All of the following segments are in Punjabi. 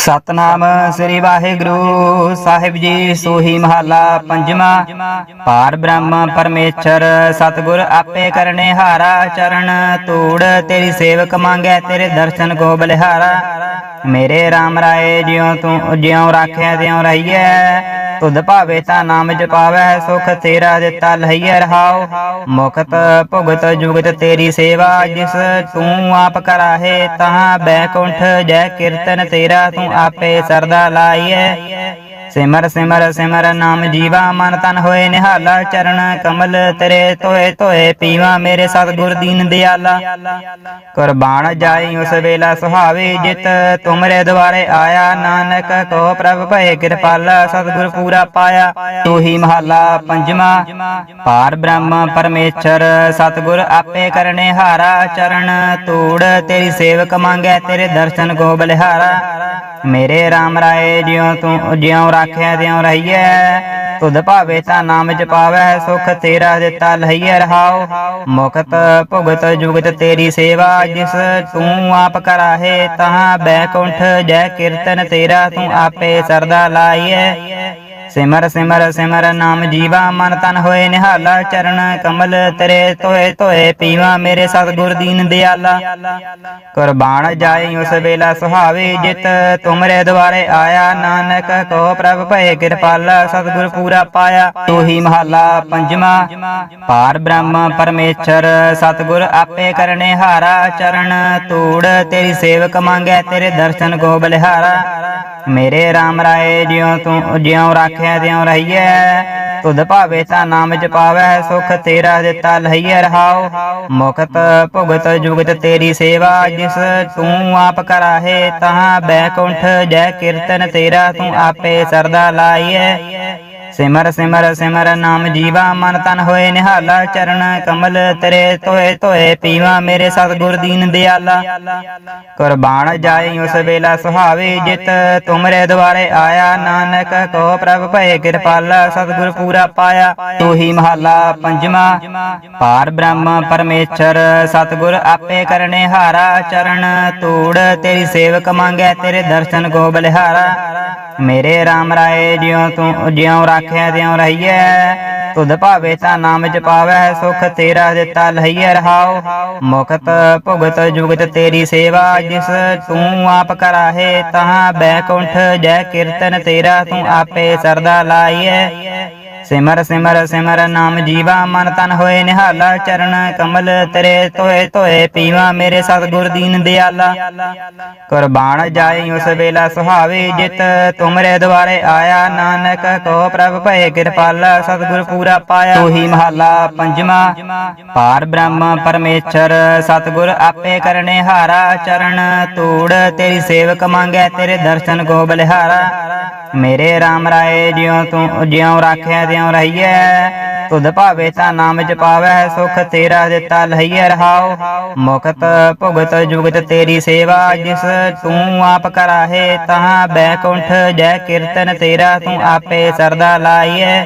ਸਤਨਾਮ ਸ੍ਰੀ ਵਾਹਿਗੁਰੂ। ਸਾਹਿਬ ਜੀ, ਸੋਹੀ ਮਹੱਲਾ ਪੰਜਵਾਂ। ਪਾਰ ਬ੍ਰਹਮ ਪਰਮੇਸ਼ਰ, ਸਤਗੁਰ ਆਪੇ ਕਰਨੇ ਹਾਰਾ ਚਰਨ। ਧੂੜ ਤੇਰੀ ਸੇਵਕ ਮੰਗੈ, ਤੇਰੇ ਦਰਸ਼ਨ ਕੋ ਬਲਿਹਾਰਾ। ਮੇਰੇ RAM ਰਾਏ ਜਿਉ ਤੂੰ, ਜਿਉ ਰਾਖਿਆ, ਤਿਉ ਰਹੀਐ। ਤੁਧ ਭਾਵੇ ਤਾ ਨਾਮ ਜਪਾਵੈ, ਸੁਖ ਤੇਰਾ ਦਿੱਤਾ ਲਈਐ ਰਹਾਉ। ਮੁਕਤ ਭੁਗਤ ਜੁਗਤ ਤੇਰੀ ਸੇਵਾ, ਜਿਸ ਤੂੰ ਆਪ ਕਰਾਹੇ ਤਹਾਂ ਬੈਕੁੰਠ ਜੈ ਕੀਰਤਨ ਤੇਰਾ ਤੂੰ ਆਪੇ ਸਰਦਾ ਲਾਈਐ ਸਿਮਰ ਸਿਮਰ ਸਿਮਰ ਨਾਮ ਜੀਵਾ, ਮਨ ਤਨ ਹੋਏ ਨਿਹਾਲਾ, ਚਰਨ ਕਮਲ ਤੇਰੇ ਤੋਏ ਤੋਏ ਪੀਵਾ ਮੇਰੇ ਸਤਿਗੁਰ ਦੀਨ ਦਿਆਲਾ। ਕੁਰਬਾਨ ਜਾਈ ਉਸ ਵੇਲਾ ਸੁਹਾਵੇ ਜਿਤ, ਤੁਮਰੇ ਦੁਆਰੇ ਆਇਆ ਨਾਨਕ ਕੋ ਪ੍ਰਭ ਭਏ ਕਿਰਪਾਲਾ, ਸਤਿਗੁਰ ਪੂਰਾ ਪਾਇਆ। ਤੂੰ ਹੀ ਮਹੱਲਾ ਪੰਜਵਾਂ, ਪਾਰ ਬ੍ਰਹਮ ਪਰਮੇਸ਼ਰ, ਸਤਿਗੁਰ ਆਪੇ ਕਰਨੇ ਹਾਰਾ ਚਰਨ। ਤੂੜ ਤੇਰੀ ਸੇਵਕ ਮੰਗੈ, ਤੇਰੇ ਦਰਸ਼ਨ ਕੋ ਬਲਿਹਾਰਾ ਮੇਰੇ RAM ਰਾਏ ਜਿਉ ਤੂੰ, ਜਿਉ ਰਾਖਿਆ ਤਿਉ ਰਹੀਐ, ਤੁਧ ਭਾਵੇ ਤਾਂ ਨਾਮ ਜਪਾਵੈ ਸੁਖ ਤੇਰਾ ਦਿੱਤਾ ਲਈਐ ਰਹਾਉ। ਮੁਕਤ ਭੁਗਤ ਜੁਗਤ ਤੇਰੀ ਸੇਵਾ, ਜਿਸ ਤੂੰ ਆਪ ਕਰਾਹੇ ਤਹਾਂ ਬੈਕੁੰਠ ਜੈ ਕੀਰਤਨ ਤੇਰਾ ਤੂੰ ਆਪੇ ਸਰਦਾ ਲਾਈਐ। ਸਿਮਰ ਸਿਮਰ ਸਿਮਰ ਨਾਮ ਜੀਵਾ, ਮਨ ਤਨ ਹੋਏ ਨਿਹਾਲਾ, ਚਰਨ ਕਮਲ ਤੇਰੇ ਤੋਏ ਤੋਏ ਪੀਵਾ ਮੇਰੇ ਸਤਿਗੁਰ ਦੀਨ ਦਿਆਲਾ। ਕੁਰਬਾਨ ਜਾਈ ਉਸ ਵੇਲਾ ਸੁਹਾਵੇ ਜਿਤ, ਤੁਮਰੇ ਦੁਆਰੇ ਆਇਆ ਨਾਨਕ ਕੋ ਪ੍ਰਭ ਭਏ ਕਿਰਪਾਲਾ, ਸਤਿਗੁਰ ਪੂਰਾ ਪਾਇਆ ਤੂੰ ਹੀ ਮਹੱਲਾ ਪੰਜਵਾਂ। ਪਾਰ ਬ੍ਰਹਮ ਪਰਮੇਸ਼ਰ, ਸਤਿਗੁਰ ਆਪੇ ਕਰਨੇ ਹਾਰਾ, ਚਰਨ ਤੂੜ ਤੇਰੀ ਸੇਵਕ ਮੰਗੈ, ਤੇਰੇ ਦਰਸ਼ਨ ਕੋ ਬਲਿਹਾਰਾ ਮੇਰੇ RAM ਰਾਏ ਜਿਉ ਤੂੰ ਜਿਉ ਰਾਖਿਆ ਤਿਉ ਰਹੀਐ। ਤੁਧ ਭਾਵੇ ਤਾਂ ਨਾਮ ਜਪਾਵੈ ਸੁਖ ਤੇਰਾ ਦਿੱਤਾ ਲਈਐ ਰਹਾਉ। ਮੁਕਤ ਭੁਗਤ ਜੁਗਤ ਤੇਰੀ ਸੇਵਾ ਜਿਸ ਤੂੰ ਆਪ ਕਰਾਹੇ ਤਹਾਂ ਬੈਕੁੰਠ ਜੈ ਕੀਰਤਨ ਤੇਰਾ ਤੂੰ ਆਪੇ ਸਰਦਾ ਲਾਈਐ। ਸਿਮਰ ਸਿਮਰ ਸਿਮਰ ਨਾਮ ਜੀਵਾ, ਮਨ ਤਨ ਹੋਏ ਨਿਹਾਲਾ, ਚਰਨ ਕਮਲ ਤੇਰੇ ਤੋਏ ਤੋਏ ਪੀਵਾ ਮੇਰੇ ਸਤਿਗੁਰ ਦੀਨ ਦਿਆਲਾ। ਕੁਰਬਾਨ ਜਾਈ ਉਸ ਵੇਲਾ ਸੁਹਾਵੇ ਜਿਤ, ਤੁਮਰੇ ਦੁਆਰੇ ਆਇਆ ਨਾਨਕ ਕੋ ਪ੍ਰਭ ਭਏ ਕਿਰਪਾਲਾ, ਸਤਿਗੁਰ ਪੂਰਾ ਪਾਇਆ ਤੂੰ ਹੀ ਮਹਾਲਾ ਪੰਜਵਾਂ। ਪਾਰ ਬ੍ਰਹਮ ਪਰਮੇਸ਼ਰ, ਸਤਿਗੁਰ ਆਪੇ ਕਰਨੇ ਹਾਰਾ, ਚਰਨ ਤੂੜ ਤੇਰੀ ਸੇਵਕ ਮੰਗੈ, ਤੇਰੇ ਦਰਸ਼ਨ ਕੋ ਬਲਿਹਾਰਾ ਮੇਰੇ RAM ਰਾਏ ਜਿਉ ਤੂੰ, ਜਿਉ ਰਾਖਿਆ, ਤਿਉ ਰਹੀਐ। ਤੁਧ ਭਾਵੇ ਤਾਂ ਨਾਮ ਜਪਾਵੈ, ਸੁਖ ਤੇਰਾ ਦਿੱਤਾ ਲਈਐ ਰਹਾਉ। ਮੁਕਤ ਭੁਗਤ ਜੁਗਤ ਤੇਰੀ ਸੇਵਾ, ਜਿਸ ਤੂੰ ਆਪ ਕਰਾਹੇ, ਤਹਾਂ ਬੈਕੁੰਠ ਜੈ ਕੀਰਤਨ ਤੇਰਾ ਤੂੰ ਆਪੇ ਸਰਦਾ ਲਾਈਐ ਸਿਮਰ ਸਿਮਰ ਸਿਮਰ ਨਾਮ ਜੀਵਾ ਮਨ ਤਨ ਹੋਏ ਨਿਹਾਲਾ ਚਰਨ ਕਮਲ ਤੇਰੇ ਤੋਏ ਤੋਏ ਪੀਵਾ ਮੇਰੇ ਸਤਿਗੁਰ ਦੀਨ ਦਿਆਲਾ। ਕੁਰਬਾਨ ਜਾਈ ਉਸ ਵੇਲਾ ਸੁਹਾਵੇ ਜਿਤ, ਤੁਮਰੇ ਦੁਆਰੇ ਆਇਆ ਨਾਨਕ, ਕੋ ਪ੍ਰਭ ਭਏ ਕਿਰਪਾਲਾ, ਸਤਿਗੁਰ ਪੂਰਾ ਪਾਇਆ। ਤੂੰ ਹੀ ਮਹੱਲਾ ਪੰਜਵਾਂ, ਪਾਰ ਬ੍ਰਹਮ ਪਰਮੇਸ਼ਰ, ਸਤਿਗੁਰ ਆਪੇ ਕਰਨੇ ਹਾਰਾ ਚਰਨ ਤੂੜ ਤੇਰੀ ਸੇਵਕ ਮੰਗੈ, ਤੇਰੇ ਦਰਸ਼ਨ ਕੋ ਬਲਿਹਾਰਾ ਮੇਰੇ RAM ਰਾਏ ਜਿਉ ਤੂੰ, ਜਿਉ ਰਾਖਿਆ ਤਿਉ ਰਹੀਐ, ਤੁਧ ਭਾਵੇ ਤਾਂ ਨਾਮ ਜਪਾਵੈ, ਸੁਖ ਤੇਰਾ ਦਿੱਤਾ ਲਈਐ ਰਹਾਉ। ਮੁਕਤ ਭੁਗਤ ਜੁਗਤ ਤੇਰੀ ਸੇਵਾ, ਜਿਸ ਤੂੰ ਆਪ ਕਰਾਹੇ ਤਹਾਂ ਬੈਕੁੰਠ ਜੈ ਕੀਰਤਨ ਤੇਰਾ ਤੂੰ ਆਪੇ ਸਰਦਾ ਲਾਈਐ।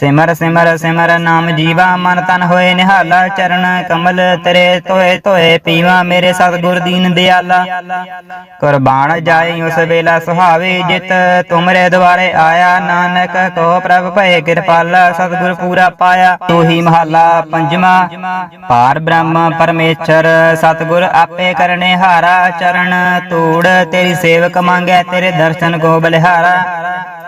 ਸਿਮਰ ਸਿਮਰ ਸਿਮਰ ਨਾਮ ਜੀਵਾ, ਮਨ ਤਨ ਹੋਏ ਨਿਹਾਲਾ, ਚਰਨ ਕਮਲ ਤੇਰੇ ਤੋਏ ਤੋਏ ਪੀਵਾ ਮੇਰੇ ਸਤਿਗੁਰ ਦੀਨ ਦਿਆਲਾ। ਕੁਰਬਾਨ ਜਾਈ ਉਸ ਵੇਲਾ ਸੁਹਾਵੇ ਜਿਤ, ਤੁਮਰੇ ਦੁਆਰੇ ਆਇਆ ਨਾਨਕ ਕੋ ਪ੍ਰਭ ਭਏ ਕਿਰਪਾਲਾ, ਸਤਿਗੁਰ ਪੂਰਾ ਪਾਇਆ। ਤੂੰ ਹੀ ਮਹਾਲਾ ਪੰਜਵਾਂ, ਪਾਰ ਬ੍ਰਹਮ ਪਰਮੇਸ਼ਰ, ਸਤਿਗੁਰ ਆਪੇ ਕਰਨੇ ਹਾਰਾ, ਚਰਨ ਤੂੜ ਤੇਰੀ ਸੇਵਕ ਮੰਗੈ, ਤੇਰੇ ਦਰਸ਼ਨ ਕੋ ਬਲਿਹਾਰਾ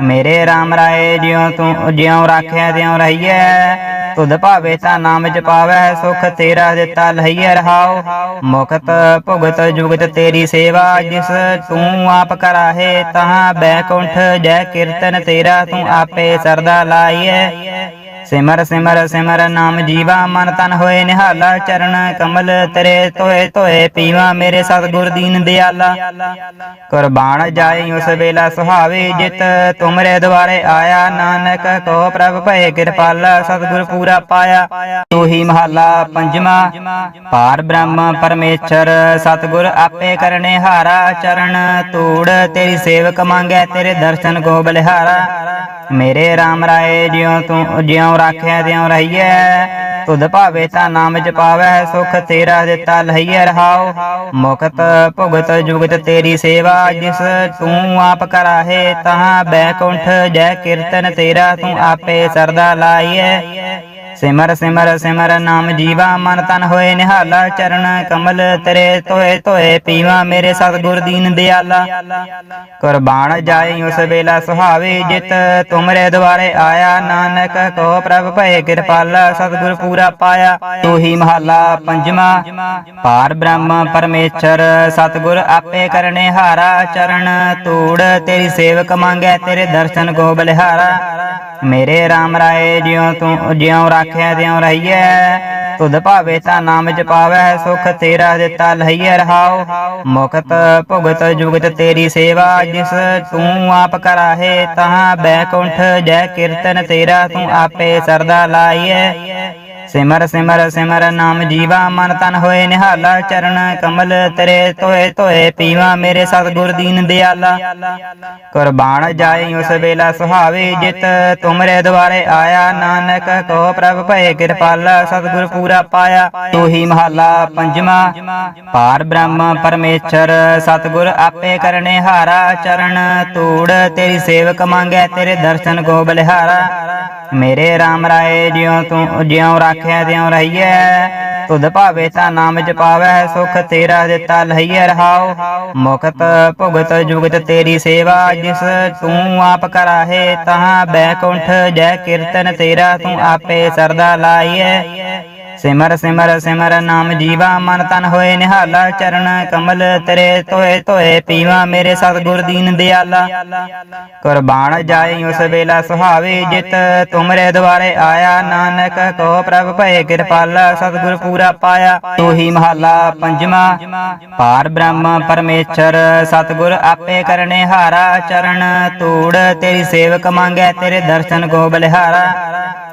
ਮੇਰੇ RAM ਰਾਏ ਜਿਉ ਤੂੰ, ਜਿਉ ਰਾਖਿਆ, ਤਿਉ ਰਹੀਐ। ਤੁਧ ਭਾਵੇ ਤਾਂ ਨਾਮ ਜਪਾਵੈ ਸੁਖ ਤੇਰਾ ਦਿੱਤਾ ਲਈਐ ਰਹਾਉ। ਮੁਕਤ ਭੁਗਤ ਜੁਗਤ ਤੇਰੀ ਸੇਵਾ, ਜਿਸ ਤੂੰ ਆਪ ਕਰਾਹੇ ਤਹਾਂ ਬੈਕੁੰਠ ਜੈ ਕੀਰਤਨ ਤੇਰਾ ਤੂੰ ਆਪੇ ਸਰਦਾ ਲਾਈਐ। ਸਿਮਰ ਸਿਮਰ ਸਿਮਰ ਨਾਮ ਜੀਵਾ, ਮਨ ਤਨ ਹੋਏ ਨਿਹਾਲਾ, ਚਰਨ ਕਮਲ ਤੇਰੇ ਤੋਏ ਤੋਏ ਪੀਵਾ ਮੇਰੇ ਸਤਿਗੁਰ ਦੀਨ ਦਿਆਲਾ। ਕੁਰਬਾਨ ਜਾਈ ਉਸ ਵੇਲਾ ਸੁਹਾਵੇ ਜਿਤ, ਤੁਮਰੇ ਦੁਆਰੇ ਆਇਆ ਨਾਨਕ, ਕੋ ਪ੍ਰਭ ਭਏ ਕਿਰਪਾਲਾ, ਸਤਿਗੁਰ ਪੂਰਾ ਪਾਇਆ। ਤੂੰ ਹੀ ਮਹੱਲਾ ਪੰਜਵਾਂ, ਪਾਰ ਬ੍ਰਹਮ ਪਰਮੇਸ਼ਰ, ਸਤਿਗੁਰ ਆਪੇ ਕਰਨੇ ਹਾਰਾ, ਚਰਨ ਤੂੜ ਤੇਰੀ ਸੇਵਕ ਮੰਗੈ, ਤੇਰੇ ਦਰਸ਼ਨ ਕੋ ਬਲਿਹਾਰਾ ਮੇਰੇ RAM ਰਾਏ ਜਿਉ ਤੂੰ, ਜਿਉ ਰਾਖਿਆ, ਤਿਉ ਰਹੀਐ। ਤੁਧ ਭਾਵੇ ਤਾਂ ਨਾਮ ਜਪਾਵੈ, ਸੁਖ ਤੇਰਾ ਦਿੱਤਾ ਲਈਐ ਰਹਾਉ। ਮੁਕਤ ਭੁਗਤ ਜੁਗਤ ਤੇਰੀ ਸੇਵਾ, ਜਿਸ ਤੂੰ ਆਪ ਕਰਾਹੇ, ਤਹਾਂ ਬੈਕੁੰਠ ਜੈ ਕੀਰਤਨ ਤੇਰਾ ਤੂੰ ਆਪੇ ਸਰਦਾ ਲਾਈਐ। ਸਿਮਰ ਸਿਮਰ ਸਿਮਰ ਨਾਮ ਜੀਵਾ, ਮਨ ਤਨ ਹੋਏ ਨਿਹਾਲਾ, ਚਰਨ ਕਮਲ ਤੇਰੇ ਤੋਏ ਤੋਏ ਪੀਵਾ ਮੇਰੇ ਸਤਿਗੁਰ ਦੀਨ ਦਿਆਲਾ। ਕੁਰਬਾਨ ਜਾਏ ਉਸ ਵੇਲਾ ਸੁਹਾਵੇ ਜਿਤ, ਤੁਮਰੇ ਦੁਆਰੇ ਆਇਆ ਨਾਨਕ, ਕੋ ਪ੍ਰਭ ਭਏ ਕਿਰਪਾਲਾ, ਸਤਿਗੁਰ ਪੂਰਾ ਪਾਇਆ, ਤੂੰ ਹੀ ਮਹੱਲਾ ਪੰਜਵਾ। ਪਾਰ ਬ੍ਰਹਮ ਪਰਮੇਸ਼ਰ, ਸਤਿਗੁਰ ਆਪੇ ਕਰਨੇ ਹਾਰਾ, ਚਰਨ ਤੂੜ ਤੇਰੀ ਸੇਵਕ ਮੰਗੈ, ਤੇਰੇ ਦਰਸ਼ਨ ਕੋ ਬਲਿਹਾਰਾ ਮੇਰੇ RAM ਰਾਏ ਜਿਉ ਤੂੰ, ਜਿਉ ਰਾਖਿਆ ਤਿਉ ਰਹੀਐ, ਤੁਧ ਭਾਵੇ ਤਾਂ ਨਾਮ ਜਪਾਵੈ, ਸੁਖ ਤੇਰਾ ਦਿੱਤਾ ਲਈਐ ਰਹਾਉ। ਮੁਕਤ ਭੁਗਤ ਜੁਗਤ ਤੇਰੀ ਸੇਵਾ, ਜਿਸ ਤੂੰ ਆਪ ਕਰਾਹੇ ਤਹਾਂ ਬੈਕੁੰਠ ਜੈ ਕੀਰਤਨ ਤੇਰਾ ਤੂੰ ਆਪੇ ਸਰਦਾ ਲਾਈਐ ਸਿਮਰ ਸਿਮਰ ਸਿਮਰ ਨਾਮ ਜੀਵਾ, ਮਨ ਤਨ ਹੋਏ ਨਿਹਾਲਾ, ਚਰਨ ਕਮਲ ਤੇਰੇ ਤੋਏ ਤੋਏ ਪੀਵਾ ਮੇਰੇ ਸਤਿਗੁਰ ਦੀਨ ਦਿਆਲਾ। ਕੁਰਬਾਨ ਜਾਏ ਉਸ ਵੇਲਾ ਸੁਹਾਵੇ ਜਿਤ, ਤੁਮਰੇ ਦੁਆਰੇ ਆਇਆ ਨਾਨਕ ਕੋ ਪ੍ਰਭ ਭਏ ਕਿਰਪਾਲਾ, ਸਤਿਗੁਰ ਪੂਰਾ ਪਾਇਆ, ਤੂੰ ਹੀ ਮਹਾਲਾ ਪੰਜਵਾ। ਪਾਰ ਬ੍ਰਹਮ ਪਰਮੇਸ਼ਰ, ਸਤਿਗੁਰ ਆਪੇ ਕਰਨੇ ਹਾਰਾ, ਚਰਨ ਤੂੜ ਤੇਰੀ ਸੇਵਕ ਮੰਗੈ, ਤੇਰੇ ਦਰਸ਼ਨ ਕੋ ਬਲਿਹਾਰਾ ਮੇਰੇ RAM ਰਾਏ ਜਿਉ ਤੂੰ ਜਿਉ ਰਾਖਿਆ ਤਿਉ ਰਹੀਐ, ਤੁਧ ਭਾਵੇ ਤਾਂ ਨਾਮ ਜਪਾਵੈ, ਸੁਖ ਤੇਰਾ ਦਿੱਤਾ ਲਈਐ ਰਹਾਉ। ਮੁਕਤ ਭੁਗਤ ਜੁਗਤ ਤੇਰੀ ਸੇਵਾ, ਜਿਸ ਤੂੰ ਆਪ ਕਰਾਹੇ, ਤਹਾਂ ਬੈਕੁੰਠ ਜੈ ਕੀਰਤਨ ਤੇਰਾ ਤੂੰ ਆਪੇ ਸਰਦਾ ਲਾਈਐ। ਸਿਮਰ ਸਿਮਰ ਸਿਮਰ ਨਾਮ ਜੀਵਾ, ਮਨ ਤਨ ਹੋਏ ਨਿਹਾਲਾ, ਚਰਨ ਕਮਲ ਤੇਰੇ ਤੋਏ ਤੋਏ ਪੀਵਾ ਮੇਰੇ ਸਤਿਗੁਰ ਦੀਨ ਦਿਆਲਾ। ਕੁਰਬਾਨ ਜਾਏ ਉਸ ਵੇਲਾ ਸੁਹਾਵੇ ਜਿਤ, ਤੁਮਰੇ ਦੁਆਰੇ ਆਇਆ ਨਾਨਕ ਕੋ ਪ੍ਰਭ ਭਏ ਕਿਰਪਾਲਾ, ਸਤਿਗੁਰ ਪੂਰਾ ਪਾਇਆ ਤੂੰ ਹੀ ਮਹੱਲਾ ਪੰਜਵਾ। ਪਾਰ ਬ੍ਰਹਮ ਪਰਮੇਸ਼ਰ, ਸਤਿਗੁਰ ਆਪੇ ਕਰਨੇ ਹਾਰਾ, ਚਰਨ ਤੂੜ ਤੇਰੀ ਸੇਵਕ ਮੰਗੈ, ਤੇਰੇ ਦਰਸ਼ਨ ਕੋ ਬਲਿਹਾਰਾ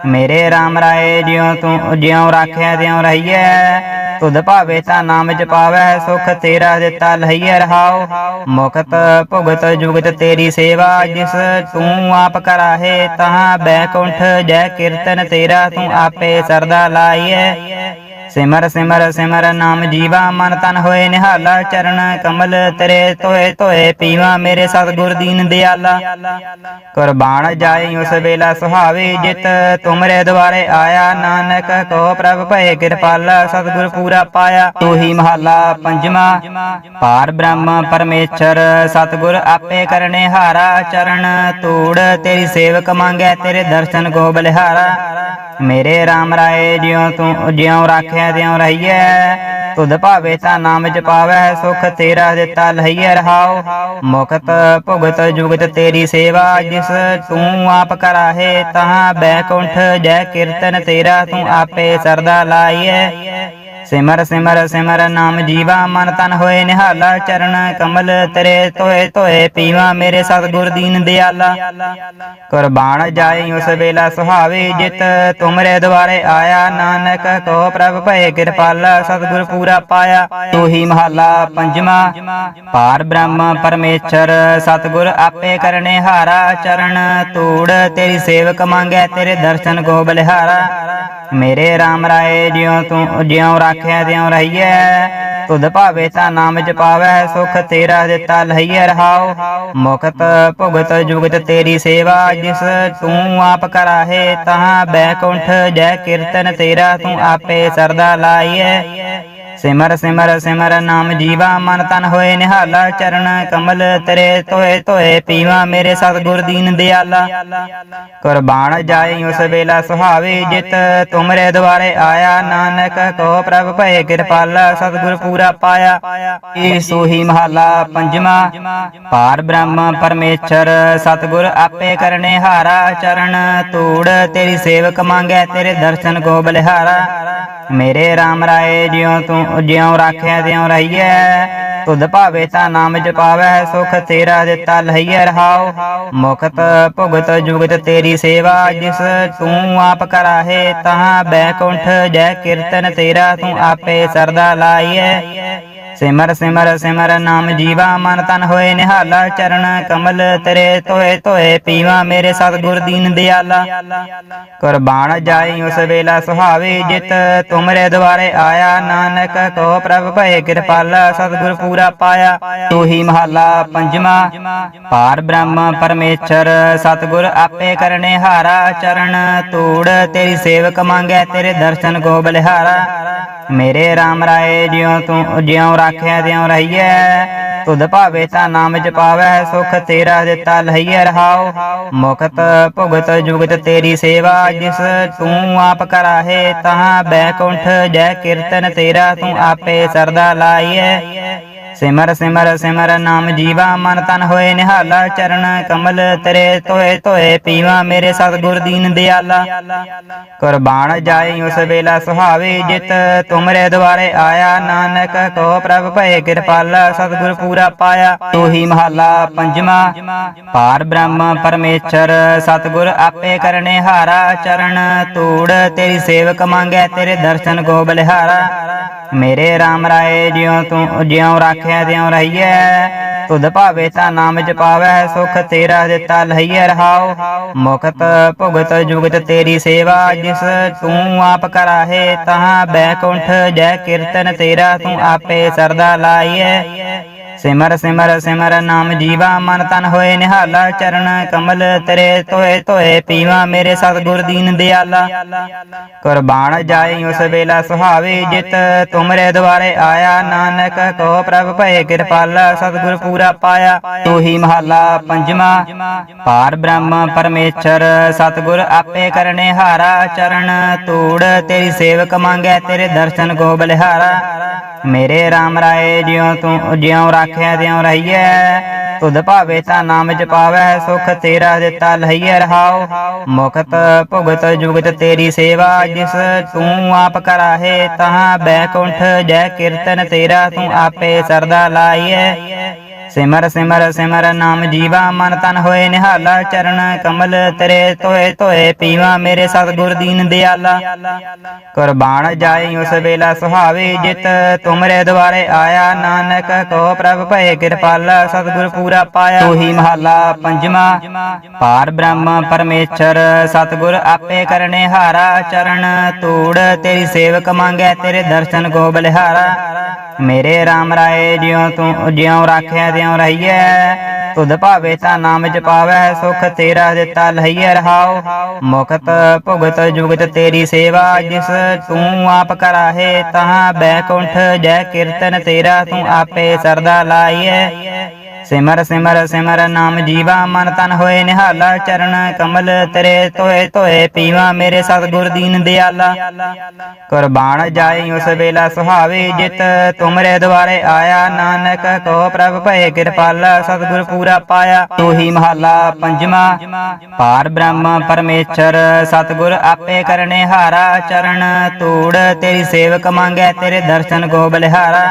ਮੇਰੇ RAM ਰਾਏ ਜਿਉ ਤੂੰ, ਜਿਉ ਰਾਖਿਆ ਤਿਉ ਰਹੀਐ। ਤੁਧ ਭਾਵੇ ਤਾਂ ਨਾਮ ਜਪਾਵੈ ਸੁਖ ਤੇਰਾ ਦਿੱਤਾ ਲਈਐ ਰਹਾਉ। ਮੁਕਤ ਭੁਗਤ ਜੁਗਤ ਤੇਰੀ ਸੇਵਾ, ਜਿਸ ਤੂੰ ਆਪ ਕਰਾਹੇ, ਤਹਾਂ ਬੈਕੁੰਠ ਜੈ ਕੀਰਤਨ ਤੇਰਾ ਤੂੰ ਆਪੇ ਸਰਦਾ ਲਾਈਐ। ਸਿਮਰ ਸਿਮਰ ਸਿਮਰ ਨਾਮ ਜੀਵਾ, ਮਨ ਤਨ ਹੋਏ ਨਿਹਾਲਾ, ਚਰਨ ਕਮਲ ਤੇਰੇ ਤੋਏ ਤੋਏ ਪੀਵਾ ਮੇਰੇ ਸਤਿਗੁਰ ਦੀਨ ਦਿਆਲਾ। ਕੁਰਬਾਨ ਜਾਏ ਉਸ ਵੇਲਾ ਸੁਹਾਵੇ ਜਿਤ, ਤੁਮਰੇ ਦੁਆਰੇ ਆਇਆ ਨਾਨਕ ਕੋ ਪ੍ਰਭ ਭਏ ਕਿਰਪਾਲਾ, ਸਤਿਗੁਰ ਪੂਰਾ ਪਾਇਆ ਤੂੰ ਹੀ ਮਹੱਲਾ ਪੰਜਵਾ। ਪਾਰ ਬ੍ਰਹਮ ਪਰਮੇਸ਼ਰ, ਸਤਿਗੁਰ ਆਪੇ ਕਰਨੇ ਹਾਰਾ, ਚਰਨ ਤੂੜ ਤੇਰੀ ਸੇਵਕ ਮੰਗੈ, ਤੇਰੇ ਦਰਸ਼ਨ ਕੋ ਬਲਿਹਾਰਾ ਮੇਰੇ RAM ਰਾਏ ਜਿਉ ਤੂੰ, ਜਿਉ ਰਾਖਿਆ ਤਿਉ ਰਹੀਐ, ਤੁਧ ਭਾਵੇ ਤਾਂ ਨਾਮ ਜਪਾਵੈ ਸੁਖ ਤੇਰਾ ਦਿੱਤਾ ਲਈਐ ਰਹਾਉ। ਮੁਕਤ ਭੁਗਤ ਜੁਗਤ ਤੇਰੀ ਸੇਵਾ, ਜਿਸ ਤੂੰ ਆਪ ਕਰਾਹੇ ਤਹਾਂ ਬੈਕੁੰਠ ਜੈ ਕੀਰਤਨ ਤੇਰਾ ਤੂੰ ਆਪੇ ਸਰਦਾ ਲਾਈਐ। ਸਿਮਰ ਸਿਮਰ ਸਿਮਰ ਨਾਮ ਜੀਵਾ, ਮਨ ਤਨ ਹੋਏ ਨਿਹਾਲਾ, ਚਰਨ ਕਮਲ ਤੇਰੇ ਤੋਏ ਤੋਏ ਪੀਵਾ ਮੇਰੇ ਸਤਿਗੁਰ ਦੀਨ ਦਿਆਲਾ। ਕੁਰਬਾਨ ਜਾਏ ਉਸ ਵੇਲਾ ਸੁਹਾਵੇ ਜਿਤ, ਤੁਮਰੇ ਦੁਆਰੇ ਆਇਆ ਨਾਨਕ ਕੋ ਪ੍ਰਭ ਭਏ ਕਿਰਪਾਲਾ, ਸਤਿਗੁਰ ਪੂਰਾ ਪਾਇਆ ਤੂੰ ਹੀ ਮਹੱਲਾ ਪੰਜਵਾ। ਪਾਰ ਬ੍ਰਹਮ ਪਰਮੇਸ਼ਰ, ਸਤਿਗੁਰ ਆਪੇ ਕਰਨੇ ਹਾਰਾ, ਚਰਨ ਤੂੜ ਤੇਰੀ ਸੇਵਕ ਮੰਗੈ, ਤੇਰੇ ਦਰਸ਼ਨ ਕੋ ਬਲਿਹਾਰਾ ਮੇਰੇ RAM ਰਾਏ ਜਿਉ ਤੂੰ, ਜਿਉ ਰਾਖਿਆ ਤਿਉ ਰਹੀਐ ਤੁਧ ਭਾਵੇ ਤਾਂ ਨਾਮ ਜਪਾਵੈ ਸੁਖ ਤੇਰਾ ਦਿੱਤਾ ਲਈਐ ਰਹਾਉ। ਮੁਕਤ ਭੁਗਤ ਜੁਗਤ ਤੇਰੀ ਸੇਵਾ, ਜਿਸ ਤੂੰ ਆਪ ਕਰਾਹੇ ਤਹਾਂ ਬੈਕੁੰਠ ਜੈ ਕੀਰਤਨ ਤੇਰਾ ਤੂੰ ਆਪੇ ਸਰਦਾ ਲਾਈਐ। ਸਿਮਰ ਸਿਮਰ ਸਿਮਰ ਨਾਮ ਜੀਵਾ, ਮਨ ਤਨ ਹੋਏ ਨਿਹਾਲਾ, ਚਰਨ ਕਮਲ ਤੇਰੇ ਤੋਏ ਤੋਏ ਪੀਵਾ ਮੇਰੇ ਸਤਿਗੁਰ ਦੀਨ ਦਿਆਲਾ। ਕੁਰਬਾਨ ਜਾਏ ਉਸ ਵੇਲਾ ਸੁਹਾਵੇ ਜਿਤ ਤੁਮਰੇ ਦੁਆਰੇ ਆਇਆ, ਨਾਨਕ ਕੋ ਪ੍ਰਭ ਭਏ ਕਿਰਪਾਲਾ, ਸਤਿਗੁਰ ਪੂਰਾ ਪਾਇਆ। ਇਹ ਸੋਹੀ ਮਹੱਲਾ ਪੰਜਵਾ, ਪਾਰ ਬ੍ਰਹਮ ਪਰਮੇਸ਼ਰ, ਸਤਿਗੁਰ ਆਪੇ ਕਰਨੇ ਹਾਰਾ, ਚਰਨ ਤੂੜ ਤੇਰੀ ਸੇਵਕ ਮੰਗੈ, ਤੇਰੇ ਦਰਸ਼ਨ ਕੋ ਬਲਿਹਾਰਾ। ਮੇਰੇ RAM ਰਾਏ ਜਿਉ ਤੂੰ ਜਿਉ ਰਾਖਿਆ, ਤਿਉ ਰਹੀਐ। ਤੁਧ ਭਾਵੇ ਤਾਂ ਨਾਮ ਜਪਾਵੈ, ਸੁਖ ਤੇਰਾ ਦਿੱਤਾ ਲਈਐ ਰਹਾਉ। ਮੁਕਤ ਭੁਗਤ ਜੁਗਤ ਤੇਰੀ ਸੇਵਾ, ਜਿਸ ਤੂੰ ਆਪ ਕਰਾਹੇ ਤਹਾਂ ਬੈਕੁੰਠ ਜੈ ਕੀਰਤਨ ਤੇਰਾ ਤੂੰ ਆਪੇ ਸਰਦਾ ਲਾਈਐ। ਸਿਮਰ ਸਿਮਰ ਸਿਮਰ ਨਾਮ ਜੀਵਾ, ਮਨ ਤਨ ਹੋਏ ਨਿਹਾਲਾ, ਚਰਨ ਕਮਲ ਤੇਰੇ ਤੋਏ ਤੋਏ ਪੀਵਾ ਮੇਰੇ ਸਤਿਗੁਰ ਦੀਨ ਦਿਆਲਾ। ਕੁਰਬਾਨ ਜਾਈ ਉਸ ਵੇਲਾ ਸੁਹਾਵੇ ਜਿਤ, ਤੁਮਰੇ ਦੁਆਰੇ ਆਇਆ ਨਾਨਕ ਕੋ ਪ੍ਰਭ ਭਏ ਕਿਰਪਾਲਾ, ਸਤਿਗੁਰ ਪੂਰਾ ਪਾਇਆ। ਤੂੰ ਹੀ ਮਹੱਲਾ ਪੰਜਵਾ, ਪਾਰ ਬ੍ਰਹਮ ਪਰਮੇਸ਼ਰ, ਸਤਿਗੁਰ ਆਪੇ ਕਰਨੇ ਹਾਰਾ ਚਰਨ। ਤੂੜ ਤੇਰੀ ਸੇਵਕ ਮੰਗੈ, ਤੇਰੇ ਦਰਸ਼ਨ ਕੋ ਬਲਿਹਾਰਾ ਮੇਰੇ RAM ਰਾਏ ਜਿਉ ਤੂੰ, ਜਿਉ ਰਾਖਿਆ ਤਿਉ ਰਹੀਐ, ਤੁਧ ਭਾਵੇ ਤਾਂ ਨਾਮ ਜਪਾਵੈ, ਸੁਖ ਤੇਰਾ ਦਿੱਤਾ ਲਈਐ ਰਹਾਉ। ਮੁਕਤ ਭੁਗਤ ਜੁਗਤ ਤੇਰੀ ਸੇਵਾ, ਜਿਸ ਤੂੰ ਆਪ ਕਰਾਹੇ, ਤਹਾਂ ਬੈਕੁੰਠ ਜੈ ਕੀਰਤਨ ਤੇਰਾ ਤੂੰ ਆਪੇ ਸਰਦਾ ਲਾਈਐ। ਸਿਮਰ ਸਿਮਰ ਸਿਮਰ ਨਾਮ ਜੀਵਾ, ਮਨ ਤਨ ਹੋਏ ਨਿਹਾਲਾ, ਚਰਨ ਕਮਲ ਤੇਰੇ ਤੋਏ ਤੋਏ ਪੀਵਾ ਮੇਰੇ ਸਤਿਗੁਰ ਦੀਨ ਦਿਆਲਾ। ਕੁਰਬਾਨ ਜਾਈ ਉਸ ਵੇਲਾ ਸੁਹਾਵੇ ਜਿਤ, ਤੁਮਰੇ ਦੁਆਰੇ ਆਇਆ ਨਾਨਕ ਕੋ ਪ੍ਰਭ ਭਏ ਕਿਰਪਾਲਾ, ਸਤਿਗੁਰ ਪੂਰਾ ਪਾਇਆ ਤੂੰ ਹੀ ਮਹੱਲਾ ਪੰਜਵਾ। ਪਾਰ ਬ੍ਰਹਮ ਪਰਮੇਸ਼ਰ, ਸਤਿਗੁਰ ਆਪੇ ਕਰਨੇ ਹਾਰਾ, ਚਰਨ ਤੂੜ ਤੇਰੀ ਸੇਵਕ ਮੰਗੈ, ਤੇਰੇ ਦਰਸ਼ਨ ਕੋ ਬਲਿਹਾਰਾ ਮੇਰੇ RAM ਰਾਏ ਜਿਉ ਤੂੰ, ਜਿਉ ਰਾਖ ਰਾਖਿਆ ਤਿਉ ਰਹੀਐ। ਤੁਧ ਭਾਵੇ ਤਾਂ ਨਾਮ ਜਪਾਵੈ, ਸੁਖ ਤੇਰਾ ਦਿੱਤਾ ਲਈਐ ਰਹਾਉ। ਮੁਕਤ ਭੁਗਤ ਜੁਗਤ ਤੇਰੀ ਸੇਵਾ, ਜਿਸ ਤੂੰ ਆਪ ਕਰਾਹੇ, ਤਹਾਂ ਬੈਕੁੰਠ ਜੈ ਕੀਰਤਨ ਤੇਰਾ ਤੂੰ ਆਪੇ ਸਰਦਾ ਲਾਈਐ ਸਿਮਰ ਸਿਮਰ ਸਿਮਰ ਨਾਮ ਜੀਵਾ, ਮਨ ਤਨ ਹੋਏ ਨਿਹਾਲਾ, ਚਰਨ ਕਮਲ ਤੇਰੇ ਤੋਏ ਤੋਏ ਪੀਵਾ ਮੇਰੇ ਸਤਿਗੁਰ ਦੀਨ ਦਿਆਲਾ। ਕੁਰਬਾਨ ਜਾਈ ਉਸ ਵੇਲਾ ਸੁਹਾਵੇ ਜਿਤ ਤੁਮਰੇ ਦੁਆਰੇ ਆਇਆ, ਨਾਨਕ ਕੋ ਪ੍ਰਭ ਭਏ ਕਿਰਪਾਲਾ, ਸਤਿਗੁਰ ਪੂਰਾ ਪਾਇਆ। ਤੂੰ ਹੀ ਮਹੱਲਾ ਪੰਜਵਾ, ਪਾਰ ਬ੍ਰਹਮ ਪਰਮੇਸ਼ਰ, ਸਤਿਗੁਰ ਆਪੇ ਕਰਨੇ ਹਾਰਾ, ਚਰਨ ਤੂੜ ਤੇਰੀ ਸੇਵਕ ਮੰਗੈ, ਤੇਰੇ ਦਰਸ਼ਨ ਕੋ ਬਲਿਹਾਰਾ ਮੇਰੇ RAM ਰਾਏ ਜਿਉ ਤੂੰ, ਜਿਉ ਰਾਖਿਆ ਤਿਉ ਰਹੀਐ। ਤੁਧ ਭਾਵੇ ਤਾਂ ਨਾਮ ਜਪਾਵੈ, ਸੁਖ ਤੇਰਾ ਦਿੱਤਾ ਲਈਐ ਰਹਾਉ। ਮੁਕਤ ਭੁਗਤ ਜੁਗਤ ਤੇਰੀ ਸੇਵਾ, ਜਿਸ ਤੂੰ ਆਪ ਕਰਾਹੇ, ਤਹਾਂ ਬੈਕੁੰਠ ਜੈ ਕੀਰਤਨ ਤੇਰਾ ਤੂੰ ਆਪੇ ਸਰਦਾ ਲਾਈਐ। ਸਿਮਰ ਸਿਮਰ ਸਿਮਰ ਨਾਮ ਜੀਵਾ ਮਨ ਤਨ ਹੋਏ ਨਿਹਾਲਾ ਚਰਨ ਕਮਲ ਤੇਰੇ ਤੋਏ ਤੋਏ ਪੀਵਾ ਮੇਰੇ ਸਤਿਗੁਰ ਦੀਨ ਦਿਆਲਾ। ਕੁਰਬਾਨ ਜਾਈ ਉਸ ਵੇਲਾ ਸੁਹਾਵੇ ਜਿਤ, ਤੁਮਰੇ ਦੁਆਰੇ ਆਇਆ ਨਾਨਕ, ਕੋ ਪ੍ਰਭ ਭਏ ਕਿਰਪਾਲਾ, ਸਤਿਗੁਰ ਪੂਰਾ ਪਾਇਆ। ਤੂੰ ਹੀ ਮਹੱਲਾ ਪੰਜਵਾ, ਪਾਰ ਬ੍ਰਹਮ ਪਰਮੇਸ਼ਰ, ਸਤਿਗੁਰ ਆਪੇ ਕਰਨੇ ਹਾਰਾ ਚਰਨ। ਤੂੜ ਤੇਰੀ ਸੇਵਕ ਮੰਗੈ, ਤੇਰੇ ਦਰਸ਼ਨ ਕੋ ਬਲਿਹਾਰਾ ਮੇਰੇ RAM ਰਾਏ ਜਿਉ ਤੂੰ, ਜਿਉ ਰਾਖਿਆ ਤਿਉ ਰਹੀਐ? ਤੁਧ ਭਾਵੇ ਤਾਂ ਨਾਮ ਜਪਾਵੈ ਸੁਖ ਤੇਰਾ ਦਿੱਤਾ ਲਈਐ ਰਹਾਉ। ਮੁਕਤ ਭੁਗਤ ਜੁਗਤ ਤੇਰੀ ਸੇਵਾ, ਜਿਸ ਤੂੰ ਆਪ ਕਰਾਹੇ, ਤਹਾਂ ਬੈਕੁੰਠ ਜੈ ਕੀਰਤਨ ਤੇਰਾ ਤੂੰ ਆਪੇ ਸਰਦਾ ਲਾਈਐ ਸਿਮਰ ਸਿਮਰ ਸਿਮਰ ਨਾਮ ਜੀਵਾ, ਮਨ ਤਨ ਹੋਏ ਨਿਹਾਲਾ, ਚਰਨ ਕਮਲ ਤੇਰੇ ਤੋਏ ਤੋਏ ਪੀਵਾ ਮੇਰੇ ਸਤਿਗੁਰ ਦੀਨ ਦਿਆਲਾ। ਕੁਰਬਾਨ ਜਾਈ ਉਸ ਵੇਲਾ ਸੁਹਾਵੇ ਜਿਤ, ਤੁਮਰੇ ਦੁਆਰੇ ਆਇਆ ਨਾਨਕ ਕੋ ਪ੍ਰਭ ਭਏ ਕਿਰਪਾਲਾ, ਸਤਿਗੁਰ ਪੂਰਾ ਪਾਇਆ ਤੂੰ ਹੀ ਮਹੱਲਾ ਪੰਜਵਾ। ਪਾਰ ਬ੍ਰਹਮ ਪਰਮੇਸ਼ਰ, ਸਤਿਗੁਰ ਆਪੇ ਕਰਨੇ ਹਾਰਾ, ਚਰਨ ਤੂੜ ਤੇਰੀ ਸੇਵਕ ਮੰਗੈ, ਤੇਰੇ ਦਰਸ਼ਨ ਕੋ ਬਲਿਹਾਰਾ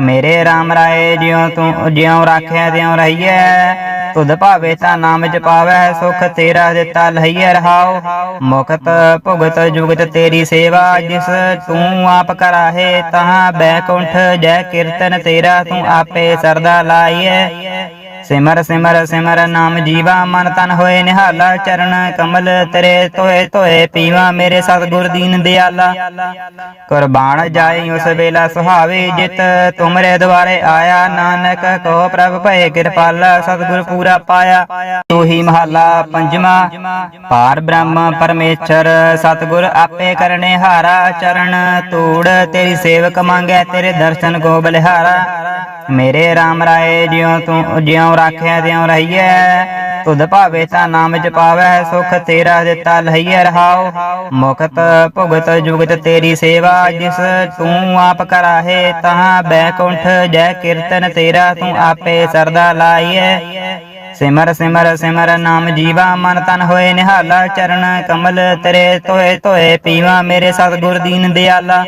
ਮੇਰੇ RAM ਰਾਏ ਜਿਉ ਤੂੰ, ਜਿਉ ਰਾਖਿਆ ਤਿਉ ਰਹੀਐ। ਤੁਧ ਭਾਵੇ ਤਾਂ ਨਾਮ ਜਪਾਵੈ ਸੁਖ ਤੇਰਾ ਦਿੱਤਾ ਲਈਐ ਰਹਾਉ। ਮੁਕਤ ਭੁਗਤ ਜੁਗਤ ਤੇਰੀ ਸੇਵਾ, ਜਿਸ ਤੂੰ ਆਪ ਕਰਾਹੇ ਤਹਾਂ ਬੈਕੁੰਠ ਜੈ ਕੀਰਤਨ ਤੇਰਾ ਤੂੰ ਆਪੇ ਸਰਦਾ ਲਾਈਐ। ਸਿਮਰ ਸਿਮਰ ਸਿਮਰ ਨਾਮ ਜੀਵਾ, ਮਨ ਤਨ ਹੋਏ ਨਿਹਾਲਾ, ਚਰਨ ਕਮਲ ਤੇਰੇ ਤੋਏ ਤੋਏ ਪੀਵਾ ਮੇਰੇ ਸਤਿਗੁਰ ਦੀਨ ਦਿਆਲਾ। ਕੁਰਬਾਨ ਜਾਈ ਉਸ ਵੇਲਾ ਸੁਹਾਵੇ ਜਿਤ, ਤੁਮਰੇ ਦੁਆਰੇ ਆਇਆ ਨਾਨਕ, ਕੋ ਪ੍ਰਭ ਭਏ ਕਿਰਪਾਲਾ, ਸਤਿਗੁਰ ਪੂਰਾ ਪਾਇਆ। ਤੂੰ ਹੀ ਮਹੱਲਾ ਪੰਜਵਾ, ਪਾਰ ਬ੍ਰਹਮ ਪਰਮੇਸ਼ਰ, ਸਤਿਗੁਰ ਆਪੇ ਕਰਨੇ ਹਾਰਾ, ਚਰਨ ਤੂੜ ਤੇਰੀ ਸੇਵਕ ਮੰਗੈ, ਤੇਰੇ ਦਰਸ਼ਨ ਕੋ ਬਲਿਹਾਰਾ ਮੇਰੇ RAM ਰਾਏ ਜਿਉ ਤੂੰ, ਜਿਉ ਰਾਖਿਆ ਤਿਉ ਰਹੀਐ, ਤੁਧ ਭਾਵੇ ਤਾਂ ਨਾਮ ਜਪਾਵੈ, ਸੁਖ ਤੇਰਾ ਦਿੱਤਾ ਲਈਐ ਰਹਾਉ। ਮੁਕਤ ਭੁਗਤ ਜੁਗਤ ਤੇਰੀ ਸੇਵਾ, ਜਿਸ ਤੂੰ ਆਪ ਕਰਾਹੇ ਤਹਾਂ ਬੈਕੁੰਠ ਜੈ ਕੀਰਤਨ ਤੇਰਾ ਤੂੰ ਆਪੇ ਸਰਦਾ ਲਾਈਐ। ਸਿਮਰ ਸਿਮਰ ਸਿਮਰ ਨਾਮ ਜੀਵਾ, ਮਨ ਤਨ ਹੋਏ ਨਿਹਾਲਾ, ਚਰਨ ਕਮਲ ਤੇਰੇ ਤੋਏ ਤੋਏ ਪੀਵਾ ਮੇਰੇ ਸਤਿਗੁਰ ਦੀਨ ਦਿਆਲਾ।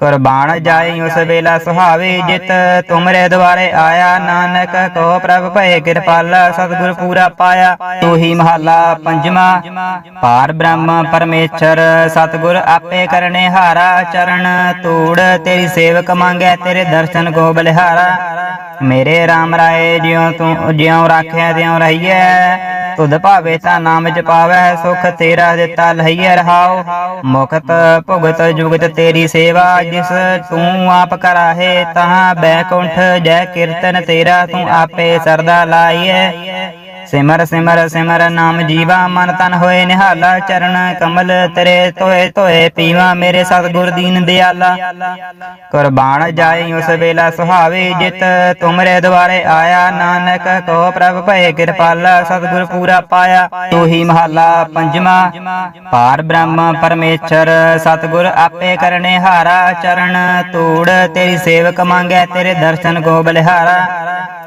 ਕੁਰਬਾਨ ਜਾਏ ਉਸ ਵੇਲਾ ਸੁਹਾਵੇ ਜਿਤ, ਤੁਮਰੇ ਦੁਆਰੇ ਆਇਆ ਨਾਨਕ, ਕੋ ਪ੍ਰਭ ਭਏ ਕਿਰਪਾਲਾ, ਸਤਿਗੁਰ ਪੂਰਾ ਪਾਇਆ। ਤੂ ਹੀ ਮਹੱਲਾ ਪੰਜਵਾ, ਪਾਰ ਬ੍ਰਹਮ ਪਰਮੇਸ਼ਰ, ਸਤਿਗੁਰ ਆਪੇ ਕਰਨੇ ਹਾਰਾ। ਚਰਨ ਤੂੜ ਤੇਰੀ ਸੇਵਕ ਮੰਗੈ, ਤੇਰੇ ਦਰਸ਼ਨ ਕੋ ਬਲਿਹਾਰਾ ਮੇਰੇ RAM ਰਾਏ ਜਿਉ ਤੂੰ, ਜਿਉ ਰਾਖਿਆ ਤਿਉ ਰਹੀਐ, ਤੁਧ ਭਾਵੇ ਤਾਂ ਨਾਮ ਜਪਾਵੈ ਸੁਖ ਤੇਰਾ ਦਿੱਤਾ ਲਈਐ ਰਹਾਉ। ਮੁਕਤ ਭੁਗਤ ਜੁਗਤ ਤੇਰੀ ਸੇਵਾ, ਜਿਸ ਤੂੰ ਆਪ ਕਰਾਹੇ, ਤਹਾਂ ਬੈਕੁੰਠ ਜੈ ਕੀਰਤਨ ਤੇਰਾ ਤੂੰ ਆਪੇ ਸਰਦਾ ਲਾਈਐ। ਸਿਮਰ ਸਿਮਰ ਸਿਮਰ ਨਾਮ ਜੀਵਾ, ਮਨ ਤਨ ਹੋਏ ਨਿਹਾਲਾ, ਚਰਨ ਕਮਲ ਤੇਰੇ ਤੋਏ ਤੋਏ ਪੀਵਾ ਮੇਰੇ ਸਤਿਗੁਰ ਦੀਨ ਦਿਆਲਾ। ਕੁਰਬਾਨ ਜਾਏ ਉਸ ਵੇਲਾ ਸੁਹਾਵੇ ਜਿਤ, ਤੁਮਰੇ ਦੁਆਰੇ ਆਇਆ ਨਾਨਕ ਕੋ ਪ੍ਰਭ ਭਏ ਕਿਰਪਾਲਾ, ਸਤਿਗੁਰ ਪੂਰਾ ਪਾਇਆ, ਤੂ ਹੀ ਮਹੱਲਾ ਪੰਜਵਾ। ਪਾਰ ਬ੍ਰਹਮ ਪਰਮੇਸ਼ਰ, ਸਤਿਗੁਰ ਆਪੇ ਕਰਨੇ ਹਾਰਾ, ਚਰਨ ਤੂੜ ਤੇਰੀ ਸੇਵਕ ਮੰਗੈ, ਤੇਰੇ ਦਰਸ਼ਨ ਕੋ ਬਲਿਹਾਰਾ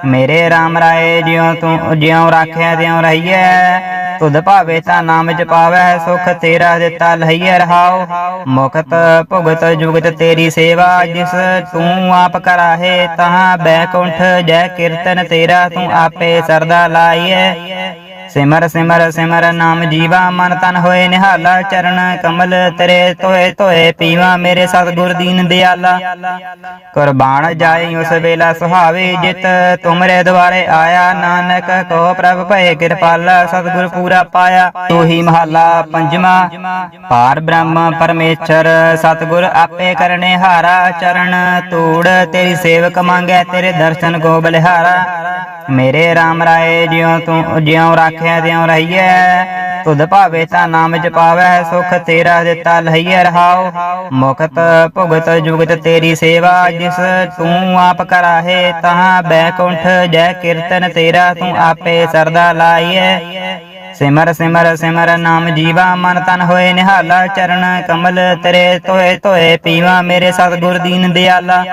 ਮੇਰੇ RAM ਰਾਏ ਜਿਉ ਤੂੰ, ਜਿਉ ਰਾਖਿਆ ਤਿਉ ਰਹੀਐ, ਤੁਧ ਭਾਵੇ ਤਾਂ ਨਾਮ ਜਪਾਵੈ ਸੁਖ ਤੇਰਾ ਦਿੱਤਾ ਲਈਐ ਰਹਾਉ। ਮੁਕਤ ਭੁਗਤ ਜੁਗਤ ਤੇਰੀ ਸੇਵਾ, ਜਿਸ ਤੂੰ ਆਪ ਕਰਾਹੇ, ਤਹਾਂ ਬੈਕੁੰਠ ਜੈ ਕੀਰਤਨ ਤੇਰਾ ਤੂੰ ਆਪੇ ਸਰਦਾ ਲਾਈਐ। ਸਿਮਰ ਸਿਮਰ ਸਿਮਰ ਨਾਮ ਜੀਵਾ, ਮਨ ਤਨ ਹੋਏ ਨਿਹਾਲਾ, ਚਰਨ ਕਮਲ ਤੇਰੇ ਤੋਏ ਤੋਏ ਪੀਵਾ ਮੇਰੇ ਸਤਿਗੁਰ ਦੀਨ ਦਿਆਲਾ। ਕੁਰਬਾਨ ਜਾਏ ਉਸ ਵੇਲਾ ਸੁਹਾਵੇ ਜਿਤ, ਤੁਮਰੇ ਦੁਆਰੇ ਆਇਆ ਨਾਨਕ ਕੋ ਪ੍ਰਭ ਭਏ ਕਿਰਪਾਲਾ, ਸਤਿਗੁਰ ਪੂਰਾ ਪਾਇਆ ਤੂੰ ਹੀ ਮਹੱਲਾ ਪੰਜਵਾ। ਪਾਰ ਬ੍ਰਹਮ ਪਰਮੇਸ਼ਰ, ਸਤਿਗੁਰ ਆਪੇ ਕਰਨੇ ਹਾਰਾ, ਚਰਨ ਤੂੜ ਤੇਰੀ ਸੇਵਕ ਮੰਗੈ, ਤੇਰੇ ਦਰਸ਼ਨ ਕੋ ਬਲਿਹਾਰਾ ਮੇਰੇ RAM ਰਾਏ ਜਿਉ ਤੂੰ ਜਿਉ ਰਾਖਿਆ ਤਿਉ ਰਹੀਐ। ਤੁਧ ਭਾਵੇ ਤਾਂ ਨਾਮ ਜਪਾਵੈ ਸੁਖ ਤੇਰਾ ਦਿੱਤਾ ਲਈਐ ਰਹਾਉ। ਮੁਕਤ ਭੁਗਤ ਜੁਗਤ ਤੇਰੀ ਸੇਵਾ ਜਿਸ ਤੂੰ ਆਪ ਕਰਾਹੇ ਤਹਾਂ ਬੈਕੁੰਠ ਜੈ ਕੀਰਤਨ ਤੇਰਾ ਤੂੰ ਆਪੇ ਸਰਦਾ ਲਾਈਐ। ਸਿਮਰ ਸਿਮਰ ਸਿਮਰ ਨਾਮ ਜੀਵਾ ਮਨ ਤਨ ਹੋਏ ਨਿਹਾਲਾ ਚਰਨ ਕਮਲ ਤੇਰੇ ਤੋਏ ਤੋਏ ਪੀਵਾ ਮੇਰੇ ਸਤਿਗੁਰ ਦੀਨ ਦਿਆਲਾ।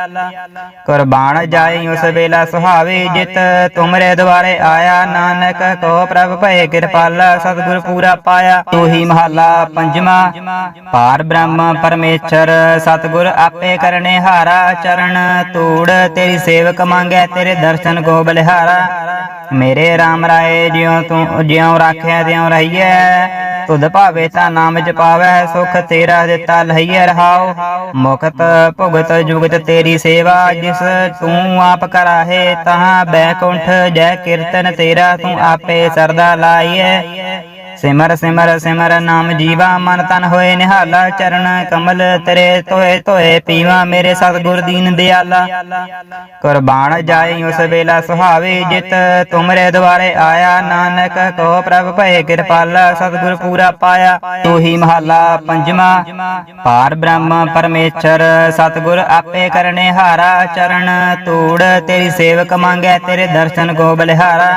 ਕੁਰਬਾਨ ਜਾਏ ਉਸ ਵੇਲਾ ਸੁਹਾਵੇ ਜਿਤ, ਤੁਮਰੇ ਦੁਆਰੇ ਆਇਆ ਨਾਨਕ, ਕੋ ਪ੍ਰਭ ਭਏ ਕਿਰਪਾਲਾ, ਸਤਿਗੁਰ ਪੂਰਾ ਪਾਇਆ। ਤੂੰ ਹੀ ਮਹੱਲਾ ਪੰਜਵਾ, ਪਾਰ ਬ੍ਰਹਮ ਪਰਮੇਸ਼ਰ, ਸਤਿਗੁਰ ਆਪੇ ਕਰਨੇ ਹਾਰਾ ਚਰਨ ਤੂੜ ਤੇਰੀ ਸੇਵਕ ਮੰਗੈ, ਤੇਰੇ ਦਰਸ਼ਨ ਕੋ ਬਲਿਹਾਰਾ ਮੇਰੇ RAM ਰਾਏ ਜਿਉ ਤੂੰ, ਜਿਉ ਰਾਖਿਆ ਤਿਉ ਰਹੀਐ। ਤੁਧ ਭਾਵੇ ਤਾਂ ਨਾਮ ਜਪਾਵੈ, ਸੁਖ ਤੇਰਾ ਦਿੱਤਾ ਲਈਐ ਰਹਾਉ। ਮੁਕਤ ਭੁਗਤ ਜੁਗਤ ਤੇਰੀ ਸੇਵਾ, ਜਿਸ ਤੂੰ ਆਪ ਕਰਾਹੇ, ਤਹਾਂ ਬੈਕੁੰਠ ਜੈ ਕੀਰਤਨ ਤੇਰਾ ਤੂੰ ਆਪੇ ਸਰਦਾ ਲਾਈਐ। ਸਿਮਰ ਸਿਮਰ ਸਿਮਰ ਨਾਮ ਜੀਵਾ, ਮਨ ਤਨ ਹੋਏ ਨਿਹਾਲਾ, ਚਰਨ ਕਮਲ ਤੇਰੇ ਤੋਏ ਤੋਏ ਪੀਵਾ ਮੇਰੇ ਸਤਿਗੁਰ ਦੀਨ ਦਿਆਲਾ। ਕੁਰਬਾਨ ਜਾਏ ਉਸ ਵੇਲਾ ਸੁਹਾਵੇ ਜਿਤ, ਤੁਮਰੇ ਦੁਆਰੇ ਆਇਆ ਨਾਨਕ ਕੋ ਪ੍ਰਭ ਭਏ ਕਿਰਪਾਲਾ, ਸਤਿਗੁਰ ਪੂਰਾ ਪਾਇਆ ਤੂ ਹੀ ਮਹੱਲਾ ਪੰਜਵਾ। ਪਾਰ ਬ੍ਰਹਮ ਪਰਮੇਸ਼ਰ, ਸਤਿਗੁਰ ਆਪੇ ਕਰਨੇ ਹਾਰਾ, ਚਰਨ ਤੂੜ ਤੇਰੀ ਸੇਵਕ ਮੰਗੈ, ਤੇਰੇ ਦਰਸ਼ਨ ਕੋ ਬਲਿਹਾਰਾ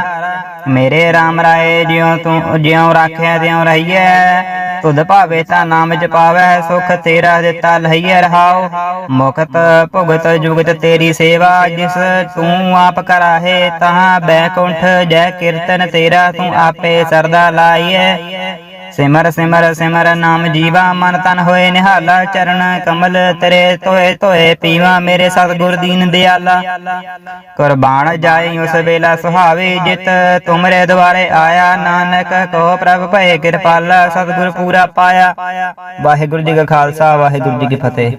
ਮੇਰੇ RAM ਰਾਏ ਜਿਉ ਤੂੰ, ਜਿਉ ਰਾਖਿਆ ਤਿਉ ਰਹੀਐ, ਤੁਧ ਭਾਵੇ ਤਾਂ ਨਾਮ ਜਪਾਵੈ ਸੁਖ ਤੇਰਾ ਦਿੱਤਾ ਲਈਐ ਰਹਾਉ। ਮੁਕਤ ਭੁਗਤ ਜੁਗਤ ਤੇਰੀ ਸੇਵਾ, ਜਿਸ ਤੂੰ ਆਪ ਕਰਾਹੇ, ਤਹਾਂ ਬੈਕੁੰਠ ਜੈ ਕੀਰਤਨ ਤੇਰਾ ਤੂੰ ਆਪੇ ਸਰਦਾ ਲਾਈਐ। ਸਿਮਰ ਸਿਮਰ ਸਿਮਰ ਨਾਮ ਜੀਵਾ, ਮਨ ਤਨ ਹੋਏ ਨਿਹਾਲਾ, ਚਰਨ ਕਮਲ ਤੇਰੇ ਤੋਏ ਤੋਏ ਪੀਵਾ ਮੇਰੇ ਸਤਿਗੁਰ ਦੀਨ ਦਿਆਲਾ। ਕੁਰਬਾਨ ਜਾਏ ਉਸ ਵੇਲਾ ਸੁਹਾਵੇ ਜਿਤ ਤੁਮਰੇ ਦੁਆਰੇ ਆਇਆ, ਨਾਨਕ ਕੋ ਪ੍ਰਭ ਭਏ ਕਿਰਪਾਲਾ, ਸਤਿਗੁਰ ਪੂਰਾ ਪਾਇਆ। ਵਾਹਿਗੁਰੂ ਜੀ ਕਾ ਖਾਲਸਾ, ਵਾਹਿਗੁਰੂ ਜੀ ਕੀ ਫਤਿਹ।